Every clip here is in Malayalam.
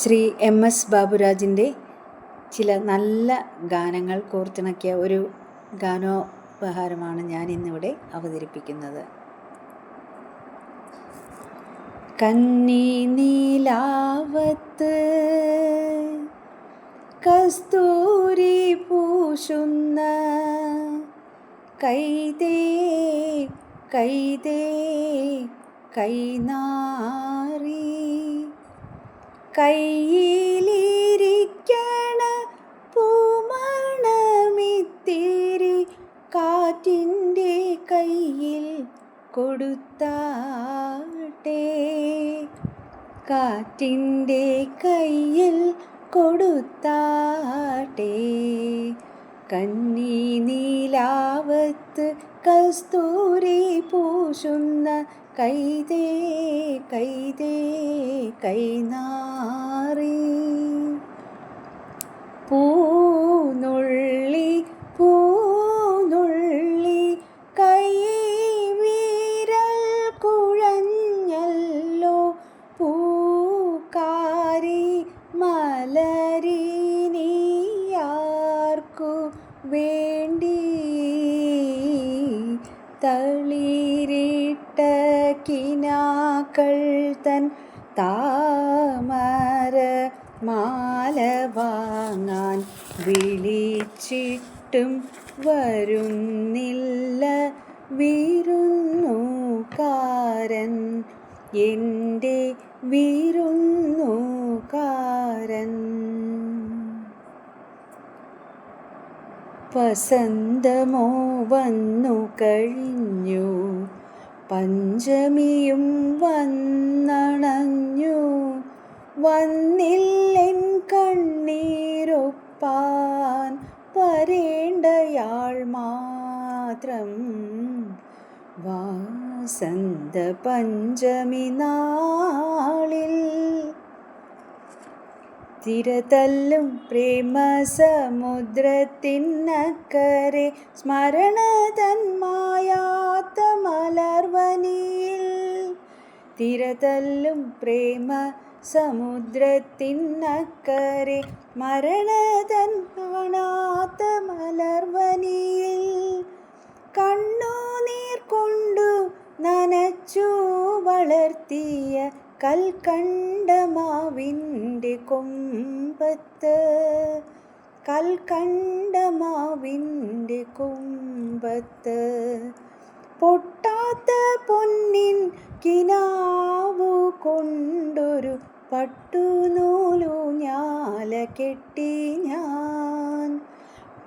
ശ്രീ എം എസ് ബാബുരാജിന്റെ ചില നല്ല ഗാനങ്ങൾ കോർത്തിണക്കിയ ഒരു ഗാനോപഹാരമാണ് ഞാൻ ഇന്നിവിടെ അവതരിപ്പിക്കുന്നത്. കന്നി നീലാവത്ത് കസ്തൂരി പൂശുന്ന കൈതേ കൈതേ കൈനാറി കയ്യിലിരിക്കണ പൂമണമിത്തിരി കാറ്റിന്റെ കയ്യിൽ കൊടുത്താട്ടെ. കാറ്റിന്റെ കയ്യിൽ കൊടുത്താട്ടെ. കന്നി നീലാവത്ത് കസ്തൂരി പൂശുന്ന കൈതേ കൈതേ കൈനാറി പൂനുള്ളി പൂനുള്ളി കൈ വീരൽ കുഴഞ്ഞല്ലോ. പൂക്കാരി മലരിനിയാർക്കു വേണ്ടി? തളിരിട്ട കിനാക്കൾ തൻ താമര മാല വാങ്ങാൻ വിളിച്ചിട്ടും വരുന്നില്ല. വിരുന്നുകാരൻ എന്റെ വിരുന്നുകാരൻ വസന്തമോ വന്നു കഴിഞ്ഞു. പഞ്ചമിയും വന്നണഞ്ഞു. വന്നില്ലെൻ കണ്ണീരൊപ്പാൻ വരേണ്ടയാൾ മാത്രം. വാസന്ത പഞ്ചമി നാളിൽ തിരതല്ലും പ്രേമസമുദ്രത്തിനക്കരെ സ്മരണ തന്മായാത്ത മലർവനിയിൽ തിരതല്ലും പ്രേമ സമുദ്രത്തിനക്കരെ മരണതൻ കാണാത്ത മലർവനിയിൽ കണ്ണുനീർ കൊണ്ടു നനച്ചു വളർത്തിയ കൽക്കണ്ടമാവിന്റെ കൊമ്പത്ത് കൽക്കണ്ടമാവിന്റെ കൊമ്പത്ത്. പൊട്ടാത്ത പൊന്നിൻ കിനാവു കൊണ്ടൊരു പട്ടുനൂലു ഞാല കെട്ടി ഞാൻ.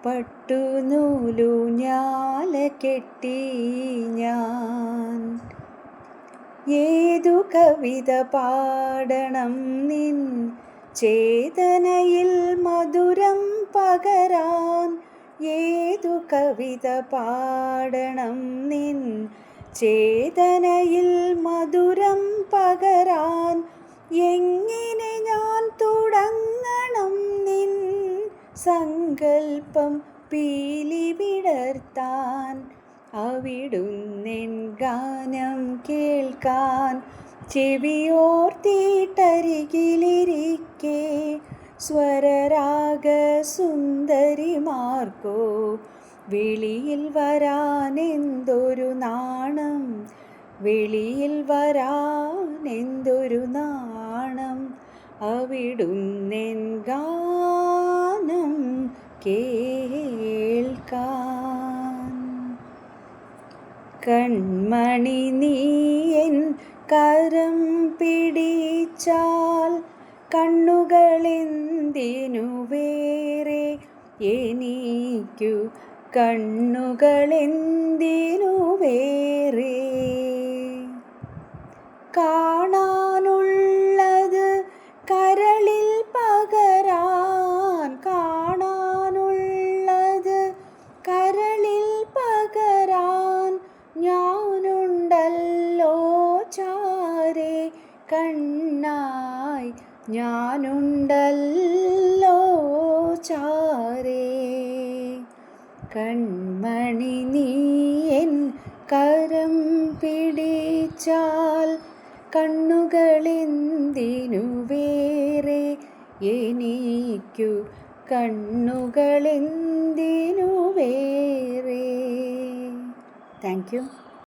പട്ടുനൂലു ഞാല കെട്ടി ഞാൻ. ഏതു കവിത പാടണം നിൻ ചേതനയിൽ മധുരം പകരാൻ? ഏതു കവിത പാടണം നിൻ ചേതനയിൽ മധുരം പകരാൻ? എങ്ങനെ ഞാൻ തുടങ്ങണം നിൻ സങ്കൽപ്പം പീലി വിടർത്താൻ? അവിടുന്നെൻ ഗാനം കേൾക്കാൻ ചെവിയോർത്തിട്ടരികിലിരിക്കെ സ്വരരാഗ സുന്ദരിമാർക്കോ വെളിയിൽ വരാനെന്തൊരു നാണം? വെളിയിൽ വരാനെന്തൊരു നാണം? അവിടുന്നെൻ ഗാനം കേൾക്കാൻ കൺമണി നീയൻ കരം പിടിച്ചാൽ കണ്ണുകളെന്തിനു വേറെ എനിക്കു കണ്ണുകളെന്തിനു വേറെ കാണാനുള്ളത് കണ്ണായി ഞാനുണ്ടല്ലോ ചാരേ. കൺമണി നീ എൻ കരം പിടിച്ചാൽ കണ്ണുകളെന്തിനു വേറെ എനിക്കു കണ്ണുകളെന്തിനു വേറെ താങ്ക് യു.